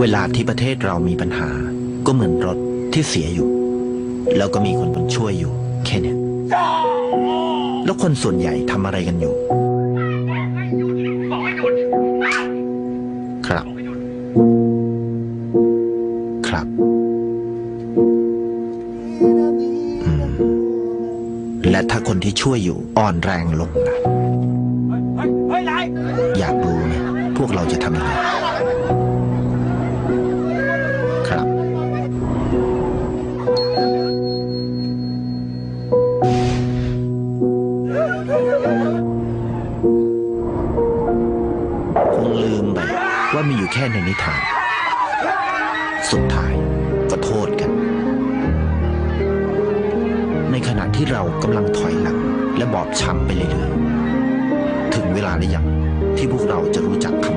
เวลาที่ประเทศเรามีปัญหา ก็เหมือนรถที่เสียอยู่ แล้วก็มีคนมาช่วยอยู่ แค่เนี้ยแล้วคนส่วนใหญ่ทำอะไรกันอยู่ ครับ ครับและถ้าคนที่ช่วยอยู่อ่อนแรงลงล่ะอยากรู้ไหมพวกเราจะทำยังไง คงลืมไปว่ามีอยู่แค่ในนิทาน สุดท้ายก็โทษกัน ในขณะที่เรากำลังถอยหลัง และบอบช้ำไปเรื่อยๆ ถึงเวลาหรือยังที่พวกเราจะรู้จักคำ